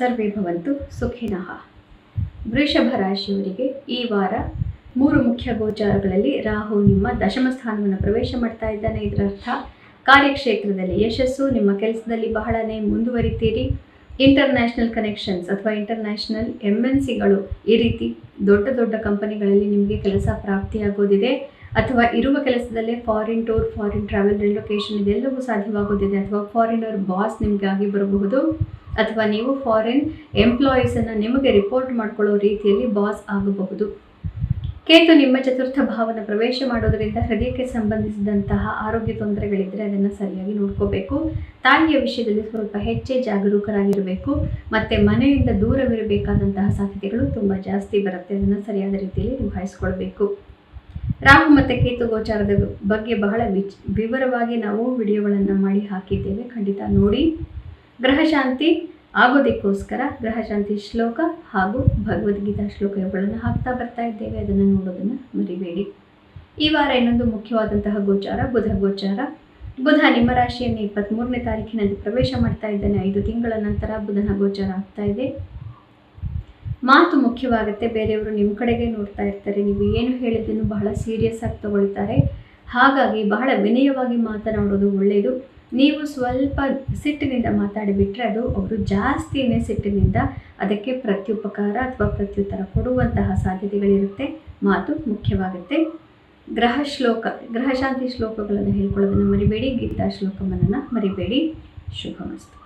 ಸರ್ವೇ ಭವಂತು ಸುಖಿನಃ. ವೃಷಭ ರಾಶಿಯವರಿಗೆ ಈ ವಾರ ಮೂರು ಮುಖ್ಯ ಗೋಚಾರಗಳಲ್ಲಿ ರಾಹು ನಿಮ್ಮ ದಶಮ ಸ್ಥಾನವನ್ನು ಪ್ರವೇಶ ಮಾಡ್ತಾ ಇದ್ದಾನೆ. ಇದರರ್ಥ ಕಾರ್ಯಕ್ಷೇತ್ರದಲ್ಲಿ ಯಶಸ್ಸು, ನಿಮ್ಮ ಕೆಲಸದಲ್ಲಿ ಬಹಳನೇ ಮುಂದುವರಿತೀರಿ. ಇಂಟರ್ನ್ಯಾಷನಲ್ ಕನೆಕ್ಷನ್ಸ್ ಅಥವಾ ಇಂಟರ್ನ್ಯಾಷನಲ್ ಎಂ ಎನ್ ಸಿಗಳು ಈ ರೀತಿ ದೊಡ್ಡ ದೊಡ್ಡ ಕಂಪನಿಗಳಲ್ಲಿ ನಿಮಗೆ ಕೆಲಸ ಪ್ರಾಪ್ತಿಯಾಗೋದಿದೆ. ಅಥವಾ ಇರುವ ಕೆಲಸದಲ್ಲೇ foreign tour foreign travel relocation ಇದೆಲ್ಲವೂ ಸಾಧ್ಯವಾಗೋದಿದೆ. ಅಥವಾ ಫಾರಿನರ್ ಬಾಸ್ ನಿಮಗಾಗಿ ಬರಬಹುದು. ಅಥವಾ ನೀವು ಫಾರಿನ್ ಎಂಪ್ಲಾಯೀಸನ್ನು ನಿಮಗೆ ರಿಪೋರ್ಟ್ ಮಾಡ್ಕೊಳ್ಳೋ ರೀತಿಯಲ್ಲಿ ಬಾಸ್ ಆಗಬಹುದು. ಕೇತು ನಿಮ್ಮ ಚತುರ್ಥ ಭಾವನ ಪ್ರವೇಶ ಮಾಡೋದರಿಂದ ಹೃದಯಕ್ಕೆ ಸಂಬಂಧಿಸಿದಂತಹ ಆರೋಗ್ಯ ತೊಂದರೆಗಳಿದ್ದರೆ ಅದನ್ನು ಸರಿಯಾಗಿ ನೋಡ್ಕೋಬೇಕು. ತಾಯಿಯ ವಿಷಯದಲ್ಲಿ ಸ್ವಲ್ಪ ಹೆಚ್ಚೇ ಜಾಗರೂಕರಾಗಿರಬೇಕು. ಮತ್ತು ಮನೆಯಿಂದ ದೂರವಿರಬೇಕಾದಂತಹ ಸಾಧ್ಯತೆಗಳು ತುಂಬ ಜಾಸ್ತಿ ಬರುತ್ತೆ. ಅದನ್ನು ಸರಿಯಾದ ರೀತಿಯಲ್ಲಿ ನಿಭಾಯಿಸ್ಕೊಳ್ಬೇಕು. ರಾಹು ಮತ್ತು ಕೇತು ಗೋಚಾರದ ಬಗ್ಗೆ ಬಹಳ ವಿಚ್, ವಿವರವಾಗಿ ನಾವು ವಿಡಿಯೋಗಳನ್ನು ಮಾಡಿ ಹಾಕಿದ್ದೇವೆ. ಖಂಡಿತ ನೋಡಿ. ಗ್ರಹ ಶಾಂತಿ. ಆಗೋದಕ್ಕೋಸ್ಕರ ಗ್ರಹಶಾಂತಿ ಶ್ಲೋಕ ಹಾಗೂ ಭಗವದ್ಗೀತಾ ಶ್ಲೋಕ ಇವುಗಳನ್ನು ಹಾಕ್ತಾ ಬರ್ತಾ ಇದ್ದೇವೆ. ಅದನ್ನು ನೋಡೋದನ್ನು ಮರಿಬೇಡಿ. ಈ ವಾರ ಇನ್ನೊಂದು ಮುಖ್ಯವಾದಂತಹ ಗೋಚಾರ, ಬುಧ ಗೋಚಾರ. ಬುಧ ನಿಮ್ಮ ರಾಶಿಯನ್ನು ಇಪ್ಪತ್ತ್ಮೂರನೇ ತಾರೀಕಿನಲ್ಲಿ ಪ್ರವೇಶ ಮಾಡ್ತಾ ಇದ್ದಾನೆ. ಐದು ತಿಂಗಳ ನಂತರ ಬುಧನ ಗೋಚಾರ ಆಗ್ತಾ ಇದೆ. ಮಾತು ಮುಖ್ಯವಾಗುತ್ತೆ. ಬೇರೆಯವರು ನಿಮ್ಮ ಕಡೆಗೆ ನೋಡ್ತಾ ಇರ್ತಾರೆ. ನೀವು ಏನು ಹೇಳಿದ್ದನ್ನು ಬಹಳ ಸೀರಿಯಸ್ ಆಗಿ ತಗೊಳ್ತಾರೆ. ಹಾಗಾಗಿ ಬಹಳ ವಿನಯವಾಗಿ ಮಾತನಾಡೋದು ಒಳ್ಳೆಯದು. ನೀವು ಸ್ವಲ್ಪ ಸಿಟ್ಟಿನಿಂದ ಮಾತಾಡಿಬಿಟ್ರೆ ಅದು ಅವರು ಜಾಸ್ತಿನೇ ಸಿಟ್ಟಿನಿಂದ ಅದಕ್ಕೆ ಪ್ರತ್ಯುಪಕಾರ ಅಥವಾ ಪ್ರತ್ಯುತ್ತರ ಕೊಡುವಂತಹ ಸಾಧ್ಯತೆಗಳಿರುತ್ತೆ. ಮಾತು ಮುಖ್ಯವಾಗುತ್ತೆ. ಗ್ರಹ ಶ್ಲೋಕ ಗ್ರಹಶಾಂತಿ ಶ್ಲೋಕಗಳನ್ನು ಹೇಳ್ಕೊಳ್ಳೋದನ್ನು ಮರಿಬೇಡಿ, ಗೀತಾ ಶ್ಲೋಕವನ್ನು ಮರಿಬೇಡಿ. ಶುಭಮಸ್ತು.